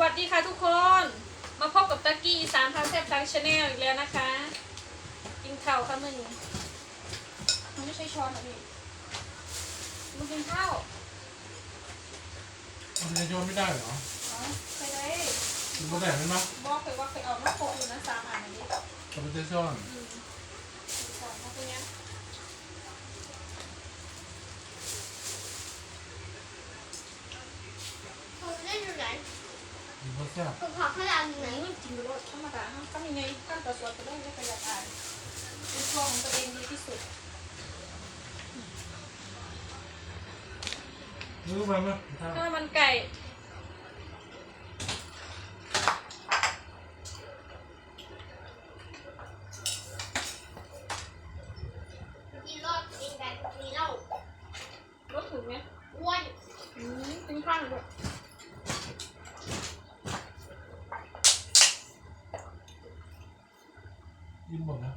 วัสดีค่ะทุกคน มาพบกับตะกี้อีสานพาแซ่บทางชาแนลอีกแล้วนะคะ กินข้าวค่ะมึงมันไม่ใช่ช้อนเหรอพี่มึงกินข้าวมันจะโยนไม่ได้เหรออ๋อเคยได้คุณก็แดกไหมมั้ยบอกเคยว่าเคยเอามาโคอยู่นะสามอันอันนี้กับมันจะซ่อนอืมก่อนมาเป็นยังผมเล่นอยู่ไหน กินก็แซ่บผมขอขนาดไหนไหนกินไปรสธรรมดาฮะก็ยังไงกั้นตัวสวดไปได้ไม่ประหยัดอ่านเป็นตัวของตัวเองดีที่สุดรู้ไหมมั้ยข้าวข้าวมันไก่ กินรอดกินแบบมีเหล้าร สถึงไหม อ้วน อืมเป็นข้างด้วย กินหมดนะ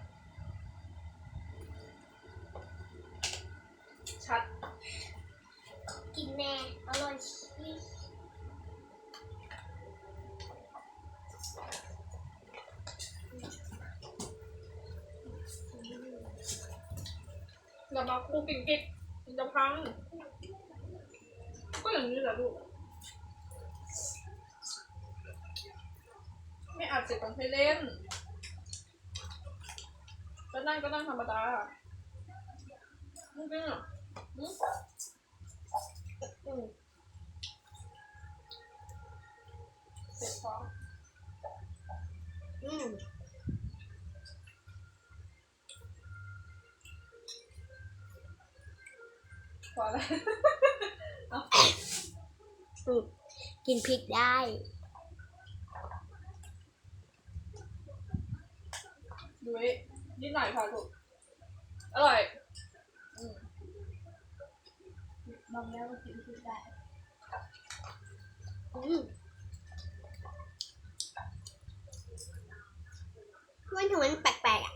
ชัด กินแน่อร่อยชิส เรา มาคูปิ่งกิ๊กมันจะพัง ก็อย่างนี้แหละลูก ไม่อาจเจ็บต้องให้เล่นก็นั่งก็นั่งธรรมดาจริงๆอะอืมอืมเสร็จพร้อมอืม พอแล้ว อืม กินพริกได้ ดูไว้นิดหน่อยค่ะลูกอร่อยอืมลองแล้วก็กินพริกได้อืมมันถึงมันแปลกๆอะ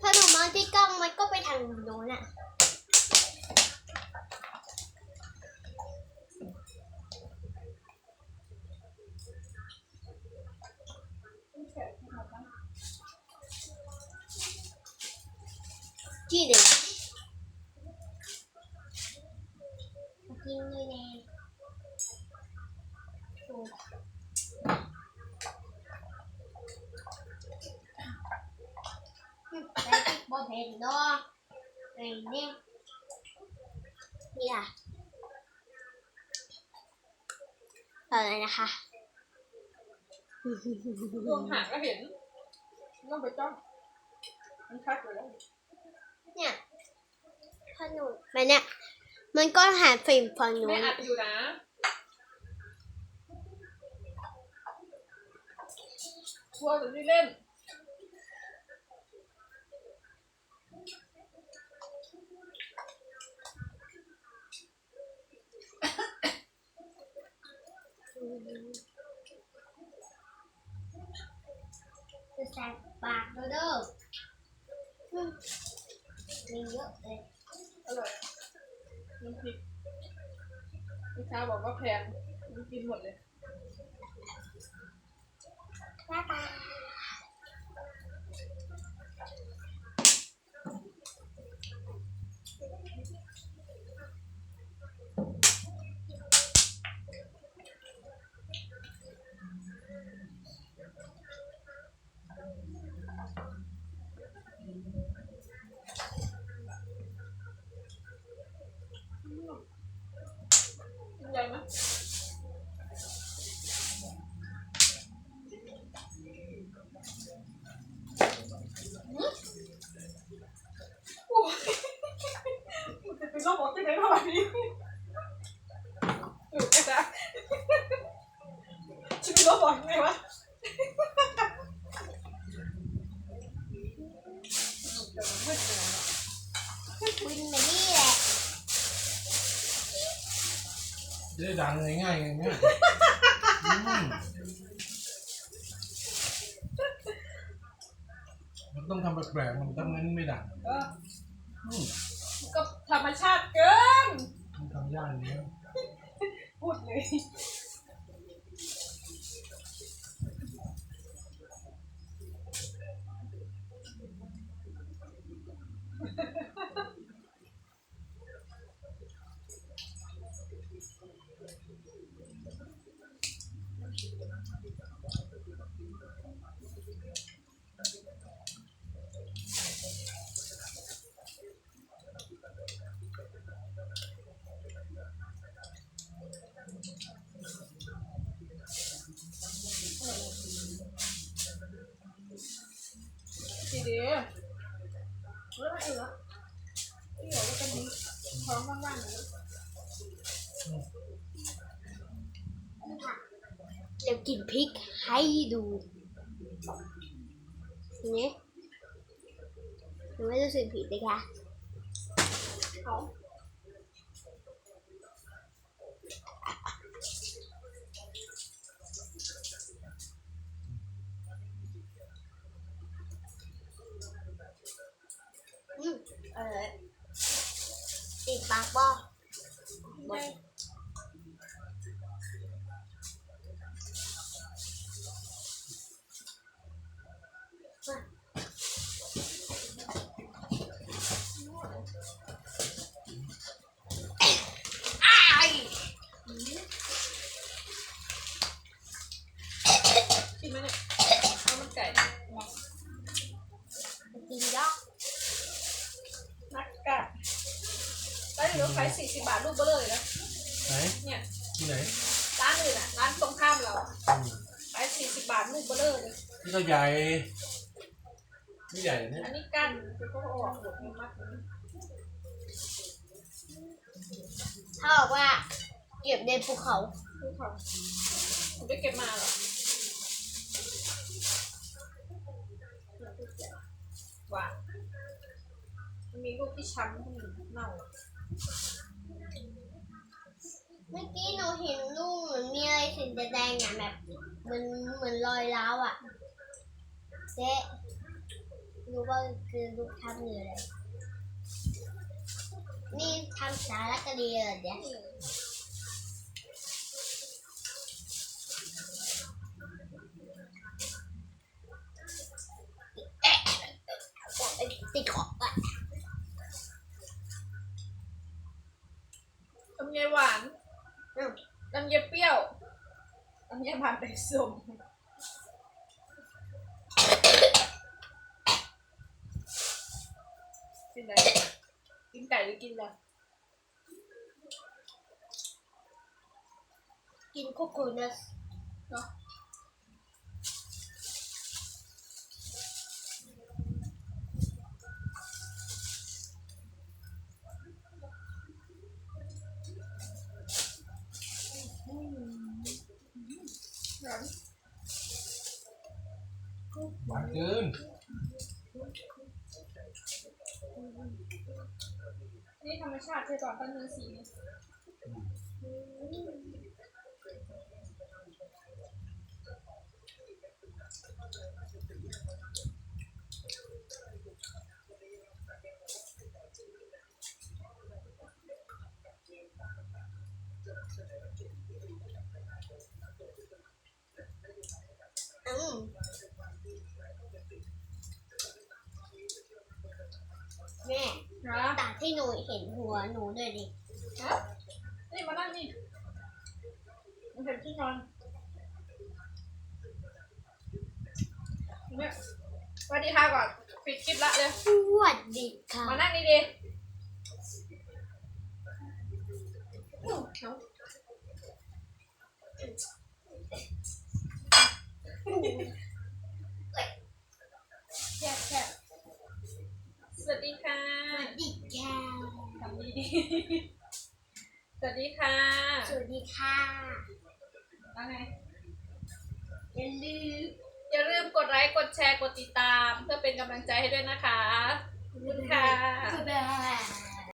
ถ้าหนูมองที่กล้องมัน ก็ไปทางโน้นอะที่เด็กกิ นเลยแน่โอ้ได้ติดบ่เผ็ดดอกไอ้เนี่ยนี่ล่ะต่อเลยนะคะรวมหางก็เห็นไม่ต้องไปจ้องมันชัดอยู่แล้วเนี่ยขนมมันเนี่ย มันก็หาฟิล์มฝั่งนู้ไม่นอัดอยู่นะกลัวแต่ที่เล่น จะแสบปากแล้วเด้ออืมมีเยอะเลยอร่อยน้ำพริกลูกค้าบอกว่าแพงมันกินหมดเลยหน้าตากินใหญ่ไหมโอ้ยมันจะเป็นโรคบอกที่ไหนเท่าไหร่นี้อยู่กันนะชีวิตโรคบอกยังไงวะ วินมานี่แหละ จะได้ดังง่ายๆง่ายๆอืมมันต้องทำแปลกๆมันทำงั้นไม่ดังเอออืมมันก็ธรรมชาติเกิน มันทำยากอย่างนี้พูดเลย ดีดีเรื่องอะไรเหรอที่เหลือก็จะมีท้องว่างๆอยู่ เดี๋ยวกินพริกให้ดูนี่หนูไม่รู้สึกผิดเลยค่ะเขาอืมเออติดปากบอไม่อ้าย กินไหมเนี่ยข้ามันไก่กินยอก นักกะแล้ว เดี๋ยวขายสี่สิบบาทลูกเบลเลยนะ ไหนเนี่ย ที่ไหนร้านอื่นอะ ร้านตรงข้ามเราอะอืมขายสี่สิบบาทลูกเบลเลย นี่ก็ใหญ่ไม่ใหญ่เนี่ยอันนี้กั้นคือเขาเอาออกหมดเลยมัดนี้เขาบอกว่า เก็บในภูเขาคือเขาผมไปเก็บมาเหรอหวานมันมีลูกที่ช้ำที่เน่า เมื่อกี้หนูเห็นลูกเหมือนมีอะไรสีแดงๆอะแบบเหมือนเหมือนรอยร้าวอะเจ๊รู้ว่าคือลูกทำอยู่เลยนี่ทำสารคดีเหรอเดี๋ยวติดขอบอะ ลำไยหวาน อืม ลำไยเปรี้ยวลำไยผ่านไป ส้มกินอะไรกินไก่หรือกินอะไรกินโคโคนัทเนาะ เกินนี่ธรรมชาติใช่ก่อนต้นเนื้อสีอืม แม่นะตาที่หนูเห็นหัวหนูด้วยดิฮะนี่มานั่งนี่มันเป็นที่นอนเนี่ยสวัสดีค่ะก่อนปิดคลิปละเลย สวัสดีค่ะ มานั่งนี่ดีเอาแค่แค่ สวัสดีค่ะสวัสดีค่ะทำดีดีๆสวัสดีค่ะ สวัสดีค่ะว่าไงอย่าลืมอย่าลืมกดไลค์ กดแชร์ กดติดตาม เพื่อเป็นกำลังใจให้ด้วยนะคะ ขอบคุณค่ะ บ๊ายบาย